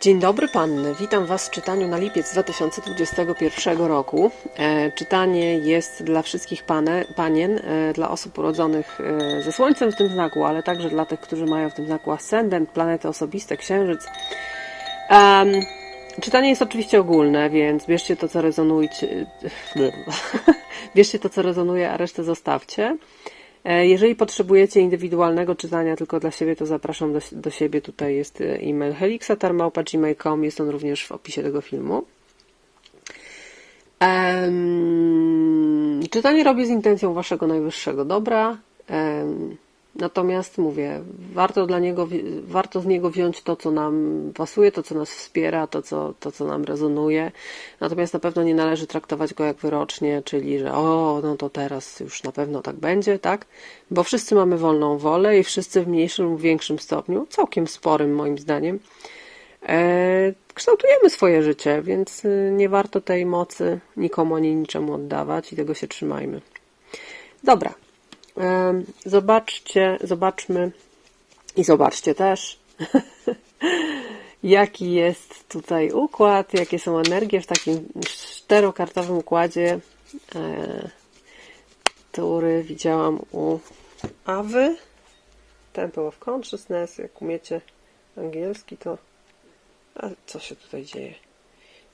Dzień dobry panny, witam Was w czytaniu na lipiec 2021 roku. E, czytanie jest dla wszystkich pane, panien, e, dla osób urodzonych e, ze Słońcem w tym znaku, ale także dla tych, którzy mają w tym znaku ascendent, planety osobiste, księżyc. Czytanie jest oczywiście ogólne, więc bierzcie to, co rezonuje, bierzcie to, co rezonuje, a resztę zostawcie. E, Jeżeli potrzebujecie indywidualnego czytania tylko dla siebie, to zapraszam do, do siebie. Tutaj jest e, e-mail helixatarmałpa.gmail.com. Jest on również w opisie tego filmu. Em, czytanie robię z intencją waszego najwyższego dobra. Em, natomiast mówię, warto dla niego, warto z niego wziąć to, co nam pasuje, to, co nas wspiera, to, co, to, co nam rezonuje. Natomiast na pewno nie należy traktować go jak wyrocznie, czyli że o, no to teraz już na pewno tak będzie, tak? Bo wszyscy mamy wolną wolę i wszyscy w mniejszym lub większym stopniu, całkiem sporym moim zdaniem, e, kształtujemy swoje życie, więc y, nie warto tej mocy nikomu ani niczemu oddawać i tego się trzymajmy. Dobra. Zobaczcie, zobaczmy i zobaczcie też, jaki jest tutaj układ, jakie są energie w takim czterokartowym układzie, e, który widziałam u Awy. Temple of Consciousness, jak umiecie angielski, to a co się tutaj dzieje?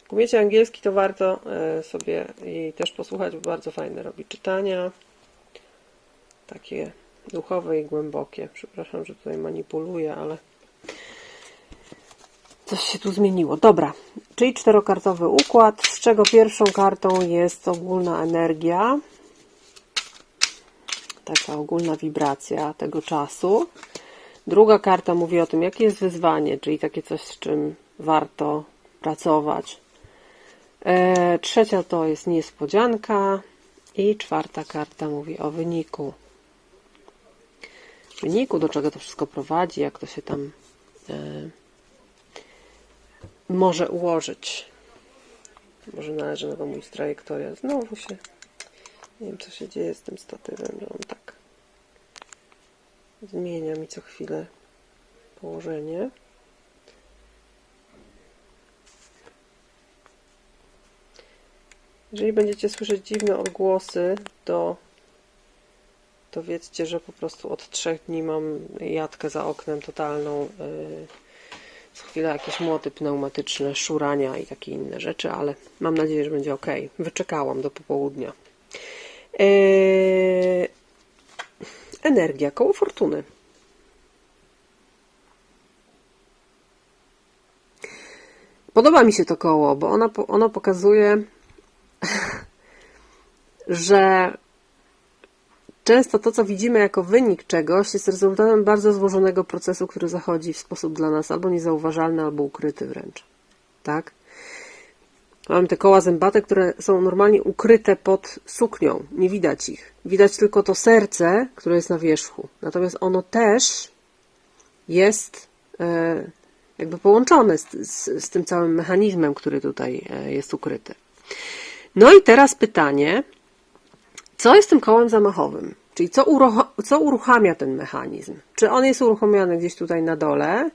Jak umiecie angielski, to warto e, sobie jej też posłuchać, bo bardzo fajne robi czytania. Takie duchowe i głębokie. Przepraszam, że tutaj manipuluję, ale coś się tu zmieniło. Dobra, czyli czterokartowy układ, z czego pierwszą kartą jest ogólna energia. Taka ogólna wibracja tego czasu. Druga karta mówi o tym, jakie jest wyzwanie, czyli takie coś, z czym warto pracować. E, trzecia to jest niespodzianka. I czwarta karta mówi o wyniku. Wyniku, do czego to wszystko prowadzi, jak to się tam e, może ułożyć. Może należy nowa mój trajektoria. Znowu się. Nie wiem, co się dzieje z tym statywem, że on tak zmienia mi co chwilę położenie. Jeżeli będziecie słyszeć dziwne odgłosy, to, to wiedzcie, że po prostu od trzech dni mam jatkę za oknem totalną. Yy, co chwilę jakieś młoty pneumatyczne, szurania i takie inne rzeczy, ale mam nadzieję, że będzie ok. Wyczekałam do popołudnia. Yy, energia, koło fortuny. Podoba mi się to koło, bo ono, ono pokazuje, że często to, co widzimy jako wynik czegoś, jest rezultatem bardzo złożonego procesu, który zachodzi w sposób dla nas albo niezauważalny, albo ukryty wręcz. Tak? Mamy te koła zębate, które są normalnie ukryte pod suknią. Nie widać ich. Widać tylko to serce, które jest na wierzchu. Natomiast ono też jest e, jakby połączone z, z, z tym całym mechanizmem, który tutaj e, jest ukryty. No i teraz pytanie, co jest tym kołem zamachowym? Czyli co, co uruchamia ten mechanizm? Czy on jest uruchamiany gdzieś tutaj na dole?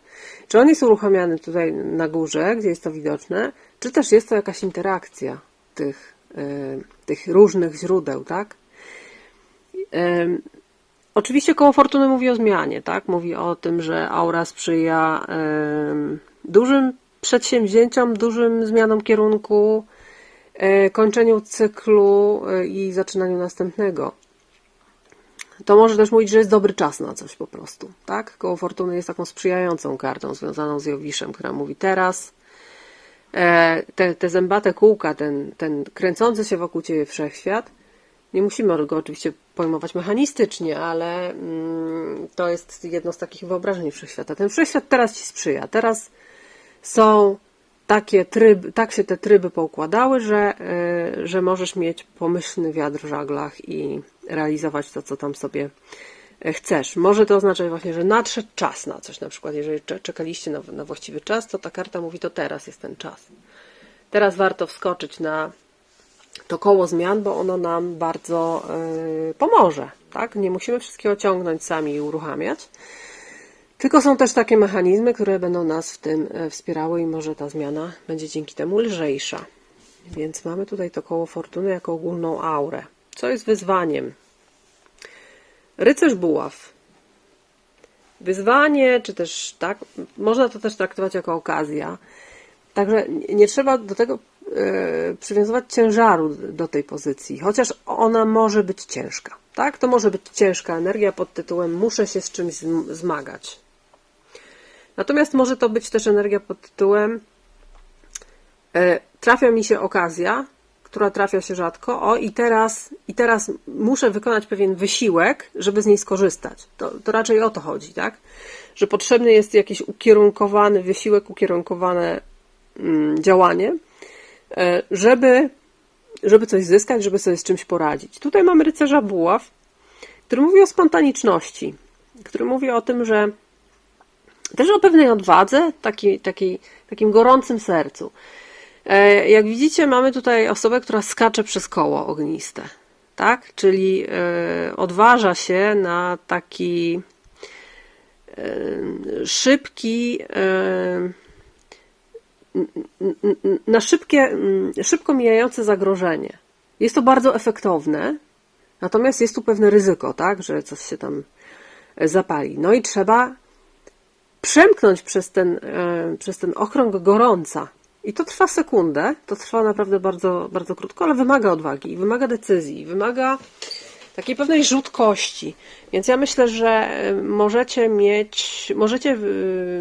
Czy on jest uruchamiany tutaj na górze, gdzie jest to widoczne? Czy też jest to jakaś interakcja tych, y, tych różnych źródeł, tak? Oczywiście koło fortuny mówi o zmianie, tak? Mówi o tym, że aura sprzyja ym, dużym przedsięwzięciom, dużym zmianom kierunku, kończeniu cyklu y, i zaczynaniu następnego. To może też mówić, że jest dobry czas na coś po prostu, tak? Koło fortuny jest taką sprzyjającą kartą związaną z Jowiszem, która mówi teraz e, te, te zębate kółka, ten, ten kręcący się wokół Ciebie wszechświat, nie musimy go oczywiście pojmować mechanistycznie, ale mm, to jest jedno z takich wyobrażeń wszechświata. Ten wszechświat teraz Ci sprzyja. Teraz są takie tryby, tak się te tryby poukładały, że, y, że możesz mieć pomyślny wiatr w żaglach i realizować to, co tam sobie y, chcesz. Może to oznaczać właśnie, że nadszedł czas na coś. Na przykład, jeżeli cze- czekaliście na, na właściwy czas, to ta karta mówi, to teraz jest ten czas. Teraz warto wskoczyć na to koło zmian, bo ono nam bardzo y, pomoże. Tak? Nie musimy wszystkiego ciągnąć sami i uruchamiać. Tylko są też takie mechanizmy, które będą nas w tym e, wspierały i może ta zmiana będzie dzięki temu lżejsza. Więc mamy tutaj to koło fortuny jako ogólną aurę. Co jest wyzwaniem? Rycerz buław. Wyzwanie, czy też tak, można to też traktować jako okazja. Także nie- trzeba do tego e, przywiązywać ciężaru do tej pozycji, chociaż ona może być ciężka. Tak? To może być ciężka energia pod tytułem muszę się z czymś zm- zmagać. Natomiast może to być też energia pod tytułem e, trafia mi się okazja, która trafia się rzadko, o i teraz, i teraz muszę wykonać pewien wysiłek, żeby z niej skorzystać. To, to raczej o to chodzi, tak? Że potrzebny jest jakiś ukierunkowany wysiłek, ukierunkowane mm, działanie, e, żeby, żeby coś zyskać, żeby sobie z czymś poradzić. Tutaj mamy rycerza buław, który mówi o spontaniczności, który mówi o tym, że też o pewnej odwadze, takiej, takiej, takim gorącym sercu. E, Jak widzicie, mamy tutaj osobę, która skacze przez koło ogniste, tak? Czyli e, odważa się na taki e, szybki, na szybkie, mm, szybko mijające zagrożenie. Jest to bardzo efektowne, natomiast jest tu pewne ryzyko, tak? Że coś się tam zapali. No i trzeba przemknąć przez ten, e, przez ten okrąg gorąca. I to trwa sekundę, to trwa naprawdę bardzo, bardzo krótko, ale wymaga odwagi, wymaga decyzji, wymaga takiej pewnej rzutkości. Więc ja myślę, że e, możecie mieć, możecie e,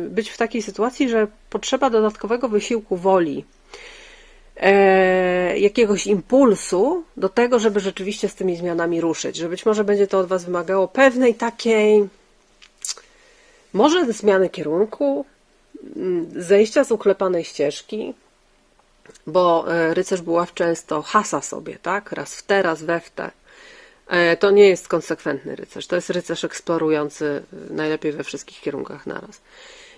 być w takiej sytuacji, że potrzeba dodatkowego wysiłku woli, jakiegoś impulsu do tego, żeby rzeczywiście z tymi zmianami ruszyć. Że być może będzie to od Was wymagało pewnej takiej, może zmiany kierunku, mm, zejścia z uklepanej ścieżki, bo e, rycerz buław często hasa sobie, tak? Raz w te, raz we w te. E, To nie jest konsekwentny rycerz. To jest rycerz eksplorujący e, najlepiej we wszystkich kierunkach naraz.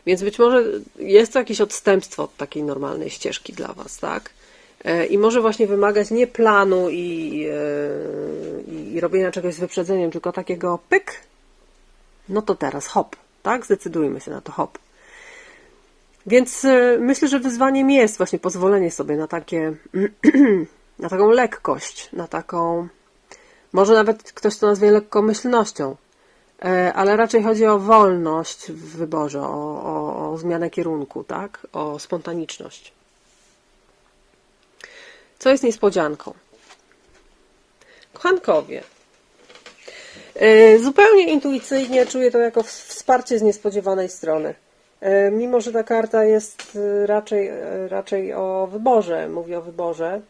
Więc być może jest to jakieś odstępstwo od takiej normalnej ścieżki dla Was, tak? I może właśnie wymagać nie planu i, e, i robienia czegoś z wyprzedzeniem, tylko takiego pyk, no to teraz hop, tak? Zdecydujmy się na to hop. Więc e, myślę, że wyzwaniem jest właśnie pozwolenie sobie na takie, na taką lekkość, na taką, może nawet ktoś to nazwie lekkomyślnością, e, ale raczej chodzi o wolność w wyborze, o, o, o zmianę kierunku, tak? O spontaniczność. Co jest niespodzianką? Kochankowie. E, Zupełnie intuicyjnie czuję to jako ws- wsparcie z niespodziewanej strony. E, Mimo, że ta karta jest e, raczej, raczej o wyborze, mówi o wyborze,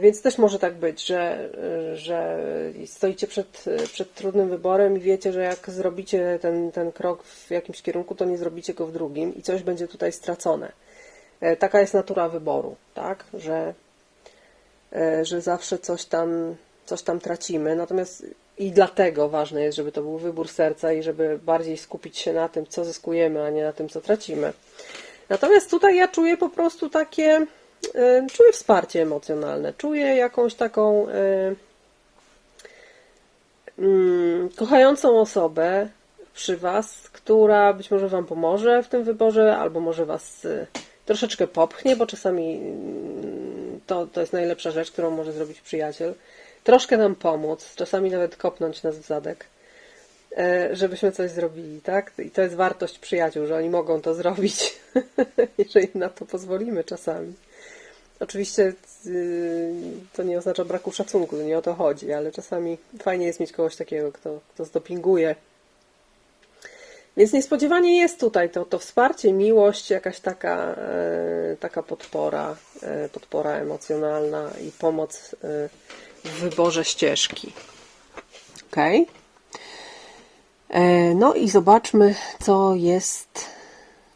więc też może tak być, że, że stoicie przed, przed trudnym wyborem i wiecie, że jak zrobicie ten, ten krok w jakimś kierunku, to nie zrobicie go w drugim i coś będzie tutaj stracone. Taka jest natura wyboru, tak? Że, że zawsze coś tam, coś tam tracimy. Natomiast i dlatego ważne jest, żeby to był wybór serca i żeby bardziej skupić się na tym, co zyskujemy, a nie na tym, co tracimy. Natomiast tutaj ja czuję po prostu takie, czuję wsparcie emocjonalne, czuję jakąś taką mm, kochającą osobę przy Was, która być może Wam pomoże w tym wyborze, albo może Was e, troszeczkę popchnie, bo czasami mm, to, to jest najlepsza rzecz, którą może zrobić przyjaciel. Troszkę nam pomóc, czasami nawet kopnąć nas w zadek, e, żebyśmy coś zrobili, tak? I to jest wartość przyjaciół, że oni mogą to zrobić, jeżeli na to pozwolimy czasami. Oczywiście yy, to nie oznacza braku szacunku, to nie o to chodzi, ale czasami fajnie jest mieć kogoś takiego, kto, kto zdopinguje. Więc niespodziewanie jest tutaj to, to wsparcie, miłość, jakaś taka, e, taka podpora, e, podpora emocjonalna i pomoc w wyborze ścieżki. Ok. No i zobaczmy, co jest.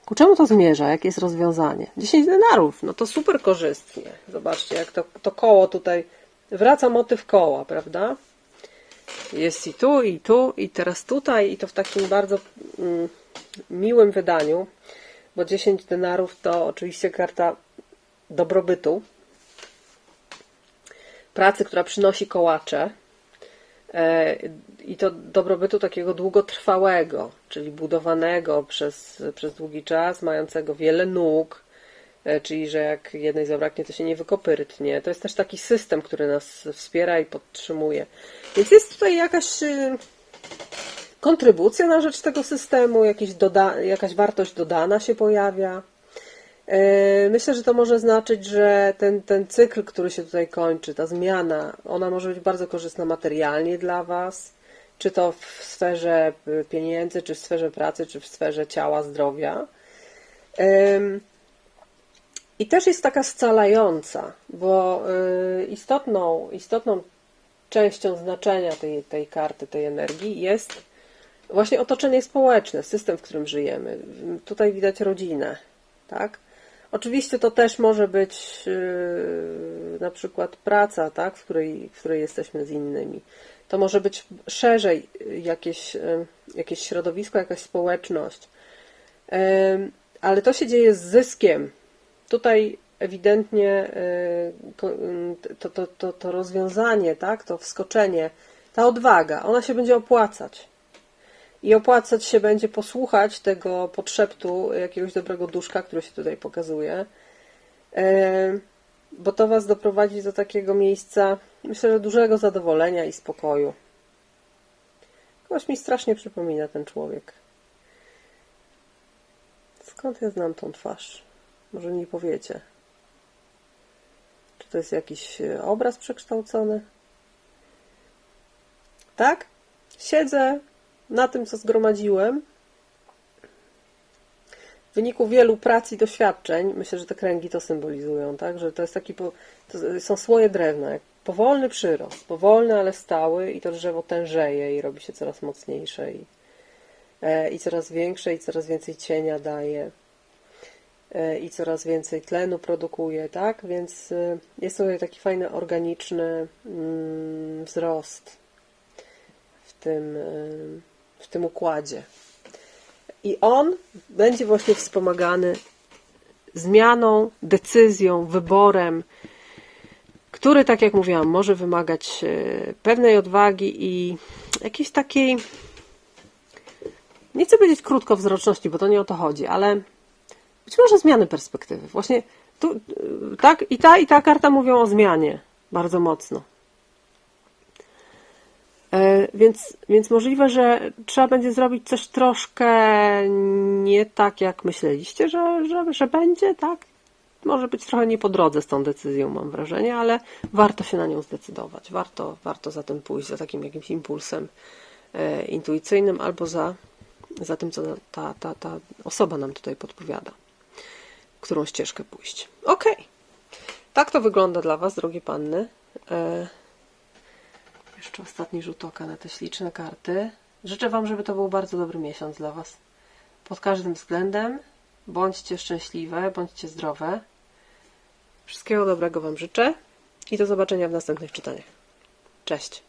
Ku czemu to zmierza? Jakie jest rozwiązanie? 10 denarów, no to super korzystnie. Zobaczcie, jak to, to koło tutaj wraca motyw koła, prawda? Jest i tu, i tu, i teraz tutaj, i to w takim bardzo mm, miłym wydaniu, bo 10 denarów to oczywiście karta dobrobytu, pracy, która przynosi kołacze. E, I to dobrobytu takiego długotrwałego, czyli budowanego przez, przez długi czas, mającego wiele nóg, e, czyli że jak jednej zabraknie, to się nie wykopytnie. To jest też taki system, który nas wspiera i podtrzymuje. Więc jest tutaj jakaś y, kontrybucja na rzecz tego systemu, jakaś wartość dodana się pojawia. E, Myślę, że to może znaczyć, że ten, ten cykl, który się tutaj kończy, ta zmiana, ona może być bardzo korzystna materialnie dla Was, czy to w sferze y, pieniędzy, czy w sferze pracy, czy w sferze ciała, zdrowia. I też jest taka scalająca, bo y, istotną, istotną częścią znaczenia tej, tej karty, tej energii jest właśnie otoczenie społeczne, system, w którym żyjemy. Tutaj widać rodzinę, tak? Oczywiście to też może być yy, na przykład praca, tak? w, której, w której jesteśmy z innymi. To może być szerzej jakieś, yy, jakieś środowisko, jakaś społeczność. Yy, ale to się dzieje z zyskiem. Tutaj ewidentnie yy, yy, to, to, to, to rozwiązanie, tak? to wskoczenie, ta odwaga, ona się będzie opłacać. I opłacać się będzie posłuchać tego podszeptu jakiegoś dobrego duszka, który się tutaj pokazuje, E, bo to Was doprowadzi do takiego miejsca, myślę, że dużego zadowolenia i spokoju. Kogoś mi strasznie przypomina ten człowiek. Skąd ja znam tą twarz? Może mi powiecie. Czy to jest jakiś e, obraz przekształcony? Tak? Siedzę na tym, co zgromadziłem. W wyniku wielu prac i doświadczeń, myślę, że te kręgi to symbolizują, tak? Że to jest taki, to są słoje drewna, jak powolny przyrost, powolny, ale stały i to drzewo tężeje i robi się coraz mocniejsze i, e, i coraz większe i coraz więcej cienia daje e, i coraz więcej tlenu produkuje, tak? Więc e, jest tutaj taki fajny, organiczny mm, wzrost w tym, w tym układzie. I on będzie właśnie wspomagany zmianą, decyzją, wyborem, który, tak jak mówiłam, może wymagać y, pewnej odwagi i jakiejś takiej, nie chcę powiedzieć krótkowzroczności, bo to nie o to chodzi, ale być może zmiany perspektywy. Właśnie tu, y, tak, i ta, i ta karta mówią o zmianie bardzo mocno. E, Więc, więc możliwe, że trzeba będzie zrobić coś troszkę nie tak, jak myśleliście, że, że, że będzie, tak? Może być trochę nie po drodze z tą decyzją, mam wrażenie, ale warto się na nią zdecydować. Warto, warto za tym pójść, za takim jakimś impulsem e, intuicyjnym albo za, za tym, co ta, ta, ta osoba nam tutaj podpowiada, którą ścieżkę pójść. Okej. Tak to wygląda dla Was, drogie panny. Jeszcze ostatni rzut oka na te śliczne karty. Życzę Wam, żeby to był bardzo dobry miesiąc dla Was. Pod każdym względem. Bądźcie szczęśliwe, bądźcie zdrowe. Wszystkiego dobrego Wam życzę i do zobaczenia w następnych czytaniach. Cześć.